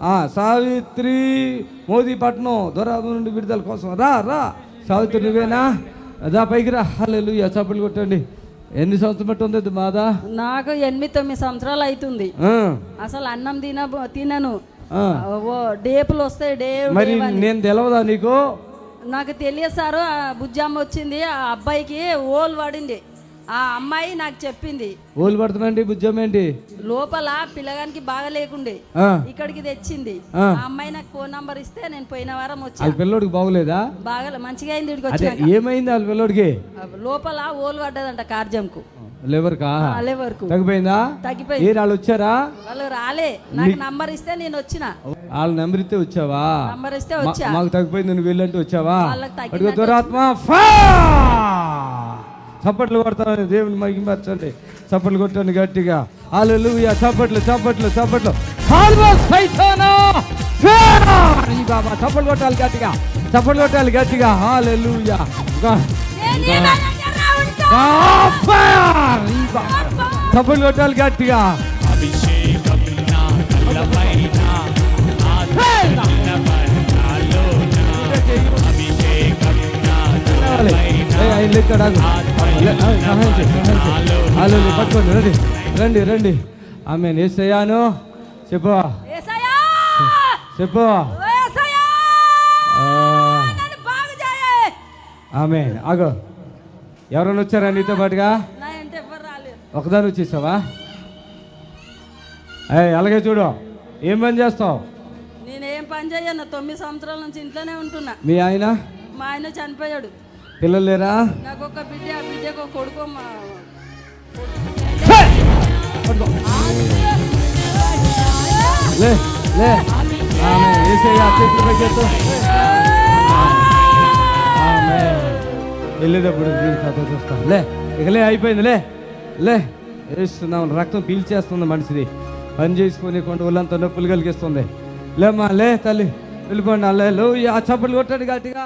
ఆ, సావిత్రి మోదీపట్నం దొరాబు నుండి విడుదల కోసం. రా రా. సావిత్రి నువ్వేనా? దా పైకి రా. హల్లెలు చప్పట్లు కొట్టండి. ఎన్ని సంవత్సరం బట్టి ఉంది మాదా? నాకు ఎనిమిది తొమ్మిది సంవత్సరాలు అవుతుంది అసలు అన్నం తిన తినను. డేపులు వస్తాయి డే మరి నేను తెలవదా నీకు? నాకు తెలియదు సారు ఆ బుజ్జమ్మ వచ్చింది ఆ అబ్బాయికి ఓలు పడింది ఆ అమ్మాయి నాకు చెప్పింది ఓలు పడుతుందండి బుజ్జం ఏంటి? లోపల పిల్లగానికి బాగా లేకుండే ఆ, ఇక్కడికి తెచ్చింది. ఆ. ఆ అమ్మాయి నాకు ఫోన్ నంబర్ ఇస్తే నేను పోయిన వారం వచ్చా. వాళ్ళ పిల్లోడికి బాగోలేదా? బాగా మంచిగా అయింది ఇక్కడికి అదే ఏమైంది వాళ్ళ పిల్లోడికి? లోపల ఓలు పడ్డదంట కార్జంకు. అలే వరకు తగ్గిపోయిందా? తగ్గిపోయింది. ఏ వాళ్ళు వచ్చారా? వాళ్ళు రాలే నాకు నంబర్ ఇస్తే నేను వచ్చిన. వాళ్ళ నెంబర్ ఇస్తే వచ్చావా? నంబర్ ఇస్తే మా- వచ్చా. మాకు తగ్గిపోయింది నువ్వు వెళ్ళంటే వచ్చావా? వాళ్ళకి తగ్గినట్టు అడుగు దురాత్మ ఫా! చప్పట్లు కొడతానని దేవుని మహిమర్చండి చప్పట్లు కొట్టండి గట్టిగా. హల్లెలూయా చప్పట్లు చప్పట్లు చప్పట్లు. బాబా చప్పట్లు కొట్టాలి గట్టిగా. చప్పట్లు కొట్టాలి గట్టిగా. హాలెలూయా చప్పట్లు కొట్టాలి గట్టిగా. అభిషేకం నా తలపైన అభిషేకం నా రావాలి. ఏయ్, ఆయన లెక్కడు, ఆగు. లే, ఆ, సహాయం చేయి, సహాయం చేయి. హల్లెలూయా, పట్టుకోండి రండి. రండి రండి. ఆమె ఏసయ్యాను. చెప్పు! చెప్పు. ఆమె ఆగు. ఎవరైనా వచ్చారా నీతో పాటుగా. ఒకదాని వచ్చేసావా? అలాగే చూడు. ఏం పని చేస్తావు? నేనేం పని చేయను. తొమ్మిది సంవత్సరాల నుంచి ఇంట్లోనే ఉంటున్నా. మీ ఆయన? మా ఆయన చనిపోయాడు. పిల్లలు లేరా? నాకు ఒక బిడ్డ ఆ బిడ్డకు ఒక కొడుకు మా పట్టుకో. లే లే. ఆమె ఏసయ్యా చేతులు పైకెత్తు ఆమె వెళ్ళేటప్పుడు దీని కథ చూస్తా. లే ఇక లే అయిపోయింది లే. లే వేస్తున్నాం రక్తం పీల్చేస్తుంది మనిషిది. పని చేసుకొని కొండ ఒళ్ళంతా నొప్పులు కలిగిస్తుంది. లేమ్మా లే తల్లి వెళ్ళిపోండి. అల్లే లో ఆ చప్పట్లు కొట్టాడు గట్టిగా.